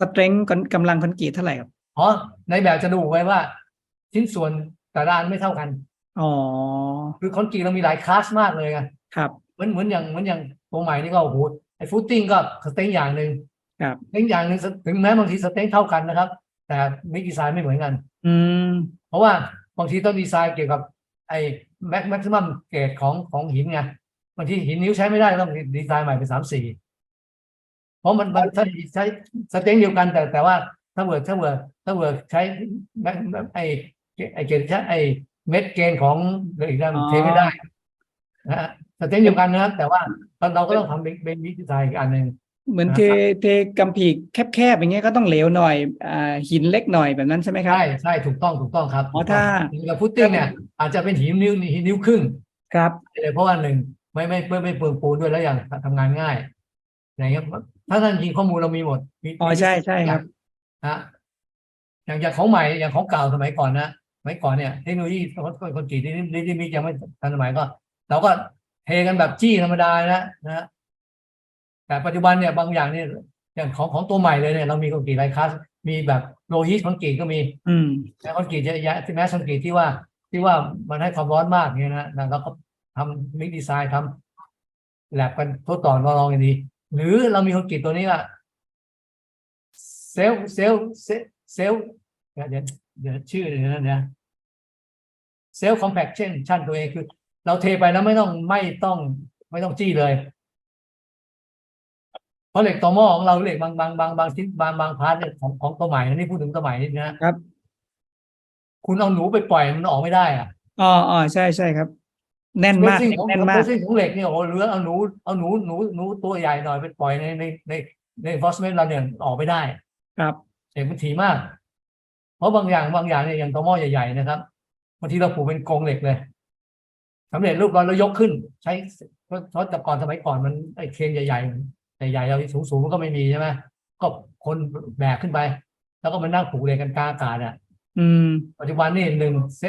สเตรนท์กำลังคอนกรีตเท่าไหร่ครับอ๋อในแบบจะดูไว้ว่า ชิ้นส่วนแต่ละอันไม่เท่ากันอ๋อคือคอนกรีตเรามีหลายคลาสมากเลยไงครับเหมือนเหมือนอย่างเหมือนอย่างตัวใหม่นี่ก็โอ้โหไอ้ฟุตติ้งก็สเต็งอย่างหนึ่งครับสเต็งอย่างหนึ่งถึงแม้บางทีสเต็งเท่ากันนะครับ แต่มิกดีไซน์ไม่เหมือนกัน อืม เพราะว่าบางทีต้องดีไซน์เกี่ยวกับ ไอ้แม็กแม็กซิมัมเกรดของของหินไงบางทีหินนิ้วใช้ไม่ได้ต้องดีไซน์ใหม่เป็นสามสี่ เพราะมันมันใช้ใช้สเต็งเดียวกันแต่แต่ว่าถ้าเวิร์ดถ้าเวิร์ดถ้าเวิร์ดใช้แม็กไอ้ไอ้เกรดใช้ไอ้เม็ดเกณฑ์ของเหลืออีกด้านอ๋อเทไม่ได้นะฮะสเต็งเดียวกันนะครับ แต่ว่าเราก็ต้องทำเป็นเป็นวิดีไซน์อีกอันหนึ่งเหมือนนะเทครับเทกำผีกแคบๆอย่างเงี้ยก็ต้องเหลวหน่อยอ่าหินเล็กหน่อยแบบนั้นใช่ไหมครับใช่ใช่ถูกต้องถูกต้องครับอ๋อถ้ากับฟุตติ้งเนี่ยอาจจะเป็นหินนิ้วหินนิ้วครึ่งครับเลยเพราะว่าหนึ่งไม่ไม่ไม่ไม่เปลืองปูนด้วยแล้วอย่างทำงานง่าย อย่างเงี้ยถ้าท่านจริงข้อมูลเรามีหมดมีอ๋อใช่ใช่ครับนะอย่างอย่างของใหม่อย่างของเก่าสมัยก่อนนะสมัยก่อนเนี่ยเทคโนโลยีคนคนจีนที่ที่มียังไม่ทันสมัยก็ เราก็เทกันแบบจี้ธรรมดานะนะฮะแต่ปัจจุบันเนี่ยบางอย่างเนี่ยอย่างของของตัวใหม่เลยเนี่ยเรามีคอนกรีตไลคลาสมีแบบโลฮิตคอนกรีตก็มี อืมแม้คอนกรีตเยอะแยะที่แม้คอนกรีตที่ว่าที่ว่ามันให้ความร้อนมากเนี่ยนะนะเราก็ทำมิกดีไซน์ทำแลบกันทดต่อลองอย่างดี หรือเรามีคอนกรีตตัวนี้ว่าเซลเซลเซลเซลเดี๋ยวเดี๋ยวเดี๋ยวชื่อเดี๋ยวนะเนี่ยเซลคอมแพคชั่นชั่นตัวเองคือ เราเทไปแล้วไม่ต้องไม่ต้อง ไม่ต้องจี้เลย เพราะเหล็กต่อหม้อของเราเหล็กบางบางบางบางชิ้นบางบางพาร์ทเนี่ยของของตัวใหม่นะนี่พูดถึงตัวใหม่นี่นะครับ คุณเอาหนูไปปล่อยมันออกไม่ได้อะอ๋ออ๋อใช่ใช่ครับ แน่นมากซิ่งของแน่นของมากซิ่งของเหล็กเนี่ยโอ้โหหรือเอาหนูเอาหนูหนูหนูตัวใหญ่หน่อยไปปล่อยในในในใน enforcement เราเนี่ยออกไม่ได้ ครับเหล็กมันถี่มาก เพราะบางอย่างบางอย่างเนี่ยอย่างตัวหม้อใหญ่ๆนะครับบางทีเราผูกเป็นกรงเหล็กเลยสำเร็จรูปเราแล้วยกขึ้น ใช้เพราะเพราะแต่ก่อนสมัยก่อนมันไอ้เครนใหญ่ๆใหญ่ๆเราสูงสูงๆมันก็ไม่มีใช่ไหมก็คนแบกขึ้นไป แล้วก็มานั่งผูกเหล็กกันกลางอากาศอะ อืม ปัจจุบันนี่หนึ่งเซ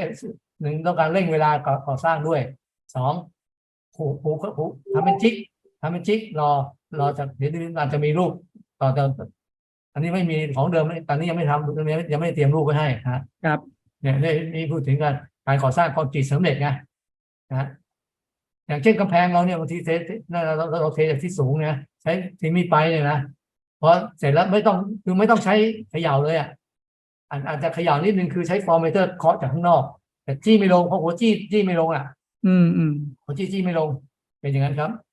หนึ่งต้องการเร่งเวลาก่อก่อสร้างด้วย สองผูกผูกผูกทำเป็นจิกทำเป็นจิกรอรอจะเดี๋ยวอาจจะมีรูปต่อเติมอันนี้ไม่มีของเดิมตอนนี้ยังไม่ทำยังไม่ยังไม่ได้เตรียมรูปไว้ให้ฮะครับเนี่ยนี่นี่พูดถึงการการก่อสร้างคอนกรีตสำเร็จไงนะฮะอย่างเช่นกำแพงเราเนี่ยบางทีเทเราเราเราเทจากที่สูงเนี่ยใช้ทีมีไปเนี่ยนะเพราะเสร็จแล้วไม่ต้องคือไม่ต้องใช้เขย่าเลยอะอาจอาจจะเขย่านิดนึงคือใช้ฟอร์เมเตอร์เคาะจากข้างนอก แต่จี้ไม่ลงเพราะหัวจี้จี้ไม่ลงอะ อืมอืมหัวจี้จี้ไม่ลง เป็นอย่างนั้นครับ